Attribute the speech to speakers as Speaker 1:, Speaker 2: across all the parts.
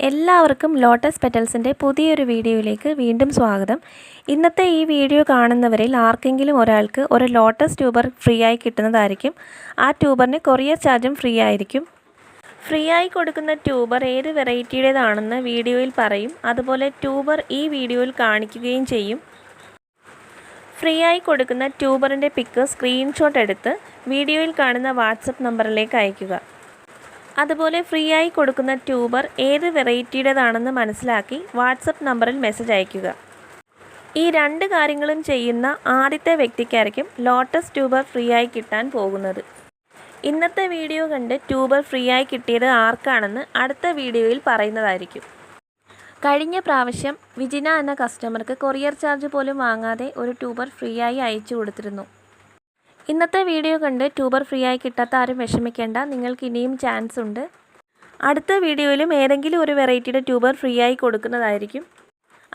Speaker 1: എല്ലാവർക്കും ലോട്ടസ് പെറ്റൽസിന്റെ പുതിയൊരു വീഡിയോയിലേക്ക് വീണ്ടും സ്വാഗതം. ഇന്നത്തെ ഈ വീഡിയോ കാണുന്നവരിൽ ആർക്കെങ്കിലും ഒരാൾക്ക് ഒരു ലോട്ടസ് ട്യൂബർ ഫ്രീ ആയി കിട്ടുന്നതായിരിക്കും. ആ ട്യൂബറിന് കൊറിയർ ചാർജും ഫ്രീ ആയിരിക്കും ഫ്രീ ആയി കൊടുക്കുന്ന ട്യൂബർ ഏത് വെറൈറ്റിയുടേതാണെന്ന് വീഡിയോയിൽ പറയും. അതുപോലെ ട്യൂബർ ഈ വീഡിയോയിൽ കാണിക്കുകയും ചെയ്യും. ഫ്രീ ആയി കൊടുക്കുന്ന ട്യൂബറിന്റെ പിക്ക് സ്ക്രീൻഷോട്ട് എടുത്ത് വീഡിയോയിൽ കാണുന്ന വാട്സപ്പ് നമ്പറിലേക്ക് അയയ്ക്കുക. അതുപോലെ ഫ്രീ ആയി കൊടുക്കുന്ന ട്യൂബർ ഏത് വെറൈറ്റിയുടേതാണെന്ന് മനസ്സിലാക്കി വാട്സപ്പ് നമ്പറിൽ മെസ്സേജ് അയയ്ക്കുക. ഈ രണ്ട് കാര്യങ്ങളും ചെയ്യുന്ന ആദ്യത്തെ വ്യക്തിക്കായിരിക്കും ലോട്ടസ് ട്യൂബർ ഫ്രീ ആയി കിട്ടാൻ പോകുന്നത്. ഇന്നത്തെ വീഡിയോ കണ്ട് ട്യൂബർ ഫ്രീ ആയി കിട്ടിയത് ആർക്കാണെന്ന് അടുത്ത വീഡിയോയിൽ പറയുന്നതായിരിക്കും. കഴിഞ്ഞ പ്രാവശ്യം വിജിന എന്ന കസ്റ്റമർക്ക് കൊറിയർ ചാർജ് പോലും വാങ്ങാതെ ഒരു ട്യൂബർ ഫ്രീ ആയി അയച്ചു കൊടുത്തിരുന്നു. ഇന്നത്തെ വീഡിയോ കണ്ട് ട്യൂബർ ഫ്രീ ആയി കിട്ടാത്ത ആരും വിഷമിക്കേണ്ട. നിങ്ങൾക്ക് ഇനിയും ചാൻസ് ഉണ്ട്. അടുത്ത വീഡിയോയിലും ഏതെങ്കിലും ഒരു വെറൈറ്റിയുടെ ട്യൂബർ ഫ്രീ ആയി കൊടുക്കുന്നതായിരിക്കും.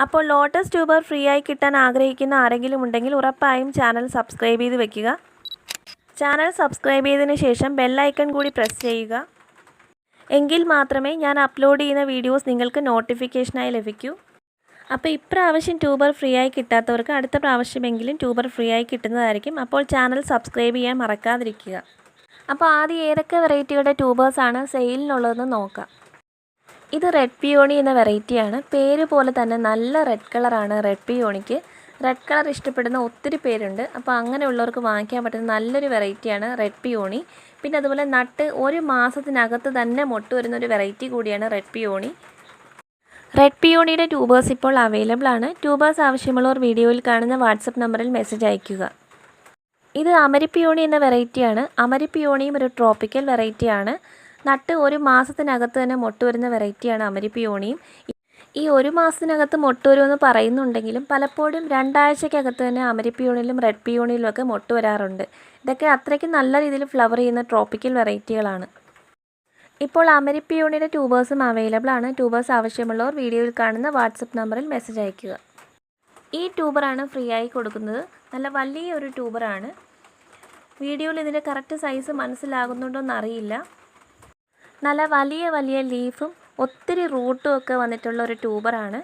Speaker 1: അപ്പോൾ ലോട്ടസ് ട്യൂബർ ഫ്രീ ആയി കിട്ടാൻ ആഗ്രഹിക്കുന്ന ആരെങ്കിലും ഉണ്ടെങ്കിൽ ഉറപ്പായും ചാനൽ സബ്സ്ക്രൈബ് ചെയ്ത് വെക്കുക. ചാനൽ സബ്സ്ക്രൈബ് ചെയ്തതിന് ശേഷം ബെല്ലൈക്കൺ കൂടി പ്രസ് ചെയ്യുക. എങ്കിൽ മാത്രമേ ഞാൻ അപ്ലോഡ് ചെയ്യുന്ന വീഡിയോസ് നിങ്ങൾക്ക് നോട്ടിഫിക്കേഷനായി ലഭിക്കൂ. അപ്പോൾ ഇപ്രാവശ്യം ട്യൂബർ ഫ്രീ ആയി കിട്ടാത്തവർക്ക് അടുത്ത പ്രാവശ്യമെങ്കിലും ട്യൂബർ ഫ്രീ ആയി കിട്ടുന്നതായിരിക്കും. അപ്പോൾ ചാനൽ സബ്സ്ക്രൈബ് ചെയ്യാൻ മറക്കാതിരിക്കുക. അപ്പോൾ ആദ്യം ഏതൊക്കെ വെറൈറ്റിയുടെ ട്യൂബേഴ്സാണ് സെയിലിനുള്ളതെന്ന് നോക്കാം. ഇത് റെഡ് പിയോണി എന്ന വെറൈറ്റിയാണ്. പേര് പോലെ തന്നെ നല്ല റെഡ് കളറാണ് റെഡ് പിയോണിക്ക്. റെഡ് കളർ ഇഷ്ടപ്പെടുന്ന ഒത്തിരി പേരുണ്ട്. അപ്പോൾ അങ്ങനെയുള്ളവർക്ക് വാങ്ങിക്കാൻ പറ്റുന്ന നല്ലൊരു വെറൈറ്റിയാണ് റെഡ് പിയോണി. പിന്നെ അതുപോലെ നട്ട് ഒരു മാസത്തിനകത്ത് തന്നെ മൊട്ട് വരുന്ന ഒരു വെറൈറ്റി കൂടിയാണ് റെഡ് പിയോണി. റെഡ് പിയോണിയുടെ ട്യൂബേഴ്സ് ഇപ്പോൾ അവൈലബിൾ ആണ്. ട്യൂബേഴ്സ് ആവശ്യമുള്ളവർ വീഡിയോയിൽ കാണുന്ന വാട്സപ്പ് നമ്പറിൽ മെസ്സേജ് അയയ്ക്കുക. ഇത് അമരിപ്പിയോണി എന്ന വെറൈറ്റിയാണ് അമരിപ്പിയോണിയും ഒരു ട്രോപ്പിക്കൽ വെറൈറ്റിയാണ് നട്ട് ഒരു മാസത്തിനകത്ത് തന്നെ മൊട്ട് വരുന്ന വെറൈറ്റിയാണ് അമരിപ്പിയോണിയും ഈ ഒരു മാസത്തിനകത്ത് മൊട്ട് വരുമെന്ന് പറയുന്നുണ്ടെങ്കിലും പലപ്പോഴും രണ്ടാഴ്ചക്കകത്ത് തന്നെ അമരിപ്പിയോണിലും റെഡ് പിയോണിലും ഒക്കെ മൊട്ട് വരാറുണ്ട് ഇതൊക്കെ അത്രയ്ക്ക് നല്ല രീതിയിൽ ഫ്ലവർ ചെയ്യുന്ന ട്രോപ്പിക്കൽ വെറൈറ്റികളാണ് ഇപ്പോൾ അമരിപ്പിയോണിയുടെ ട്യൂബേഴ്സും അവൈലബിൾ ആണ്. ട്യൂബേഴ്സ് ആവശ്യമുള്ളവർ വീഡിയോയിൽ കാണുന്ന വാട്സപ്പ് നമ്പറിൽ മെസ്സേജ് അയയ്ക്കുക. ഈ ട്യൂബറാണ് ഫ്രീ ആയി കൊടുക്കുന്നത്. നല്ല വലിയ ഒരു ട്യൂബറാണ് വീഡിയോയിൽ ഇതിന്റെ കറക്റ്റ് സൈസ് മനസ്സിലാകുന്നുണ്ടോയെന്ന് എന്നറിയില്ല. നല്ല വലിയ വലിയ ലീഫും ഒത്തിരി റൂട്ടും ഒക്കെ വന്നിട്ടുള്ള ഒരു ട്യൂബറാണ്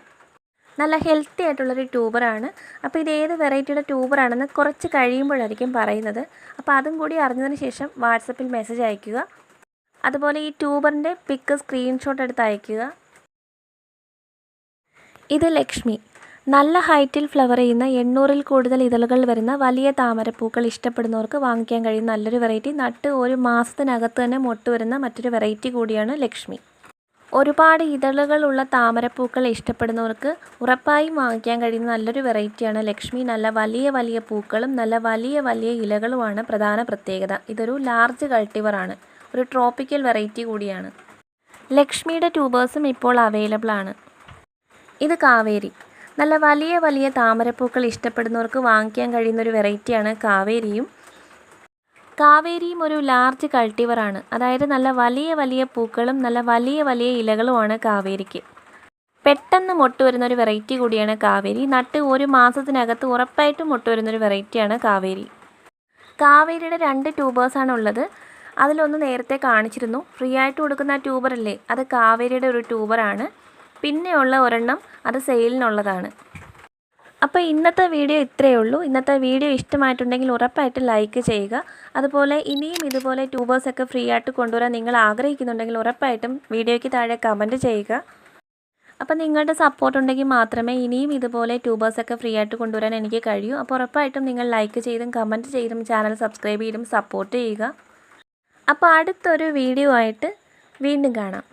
Speaker 1: നല്ല ഹെൽത്തി ആയിട്ടുള്ളൊരു ട്യൂബറാണ് അപ്പോൾ ഇത് ഏത് വെറൈറ്റിയുടെ ട്യൂബറാണെന്ന് കുറച്ച് കഴിയുമ്പോഴായിരിക്കും പറയുന്നത്. അപ്പോൾ അതും കൂടി അറിഞ്ഞതിന് ശേഷം വാട്സപ്പിൽ മെസ്സേജ് അയയ്ക്കുക. അതുപോലെ ഈ ട്യൂബറിന്റെ പിക്ക് സ്ക്രീൻഷോട്ട് എടുത്ത് അയക്കുക ഇത് ലക്ഷ്മി. നല്ല ഹൈറ്റിൽ ഫ്ലവർ ചെയ്യുന്ന എണ്ണൂറിൽ കൂടുതൽ ഇതളുകൾ വരുന്ന വലിയ താമരപ്പൂക്കൾ ഇഷ്ടപ്പെടുന്നവർക്ക് വാങ്ങിക്കാൻ കഴിയുന്ന നല്ലൊരു വെറൈറ്റി നട്ട് ഒരു മാസത്തിനകത്ത് തന്നെ മൊട്ട് വരുന്ന മറ്റൊരു വെറൈറ്റി കൂടിയാണ് ലക്ഷ്മി. ഒരുപാട് ഇതളുകളുള്ള താമരപ്പൂക്കൾ ഇഷ്ടപ്പെടുന്നവർക്ക് ഉറപ്പായും വാങ്ങിക്കാൻ കഴിയുന്ന നല്ലൊരു വെറൈറ്റിയാണ് ലക്ഷ്മി. നല്ല വലിയ വലിയ പൂക്കളും നല്ല വലിയ വലിയ ഇലകളുമാണ് പ്രധാന പ്രത്യേകത. ഇതൊരു ലാർജ് കൾട്ടിവറാണ് ഒരു ട്രോപ്പിക്കൽ വെറൈറ്റി കൂടിയാണ്. ലക്ഷ്മിയുടെ ട്യൂബേഴ്സും ഇപ്പോൾ അവൈലബിൾ ആണ്. ഇത് കാവേരി. നല്ല വലിയ വലിയ താമരപ്പൂക്കൾ ഇഷ്ടപ്പെടുന്നവർക്ക് വാങ്ങിക്കാൻ കഴിയുന്ന ഒരു വെറൈറ്റിയാണ് കാവേരിയും. കാവേരിയും ഒരു ലാർജ് കൾട്ടിവറാണ് അതായത് നല്ല വലിയ വലിയ പൂക്കളും നല്ല വലിയ വലിയ ഇലകളുമാണ് കാവേരിക്ക്. പെട്ടെന്ന് മൊട്ട് വരുന്ന ഒരു വെറൈറ്റി കൂടിയാണ് കാവേരി. നട്ട് ഒരു മാസത്തിനകത്ത് ഉറപ്പായിട്ടും മൊട്ട് വരുന്ന ഒരു വെറൈറ്റിയാണ് കാവേരി. കാവേരിയുടെ രണ്ട് ട്യൂബേഴ്സാണ് ഉള്ളത്. അതിലൊന്ന് നേരത്തെ കാണിച്ചിരുന്നു. ഫ്രീ ആയിട്ട് കൊടുക്കുന്ന ട്യൂബറല്ലേ? അത് കാവേരിയുടെ ഒരു ട്യൂബറാണ്. പിന്നെയുള്ള ഒരെണ്ണം അത് സെയിലിനുള്ളതാണ്. അപ്പോൾ ഇന്നത്തെ വീഡിയോ ഇത്രയേ ഉള്ളൂ. ഇന്നത്തെ വീഡിയോ ഇഷ്ടമായിട്ടുണ്ടെങ്കിൽ ഉറപ്പായിട്ട് ലൈക്ക് ചെയ്യുക. അതുപോലെ ഇനിയും ഇതുപോലെ ട്യൂബേഴ്സൊക്കെ ഫ്രീ ആയിട്ട് കൊണ്ടുവരാൻ നിങ്ങൾ ആഗ്രഹിക്കുന്നുണ്ടെങ്കിൽ ഉറപ്പായിട്ടും വീഡിയോയ്ക്ക് താഴെ കമന്റ് ചെയ്യുക. അപ്പോൾ നിങ്ങളുടെ സപ്പോർട്ട് ഉണ്ടെങ്കിൽ മാത്രമേ ഇനിയും ഇതുപോലെ ട്യൂബേഴ്സൊക്കെ ഫ്രീ ആയിട്ട് കൊണ്ടുവരാൻ എനിക്ക് കഴിയൂ. അപ്പോൾ ഉറപ്പായിട്ടും നിങ്ങൾ ലൈക്ക് ചെയ്തും കമന്റ് ചെയ്തും ചാനൽ സബ്സ്ക്രൈബ് ചെയ്തും സപ്പോർട്ട് ചെയ്യുക. അപ്പോൾ അടുത്തൊരു വീഡിയോ ആയിട്ട് വീണ്ടും കാണാം.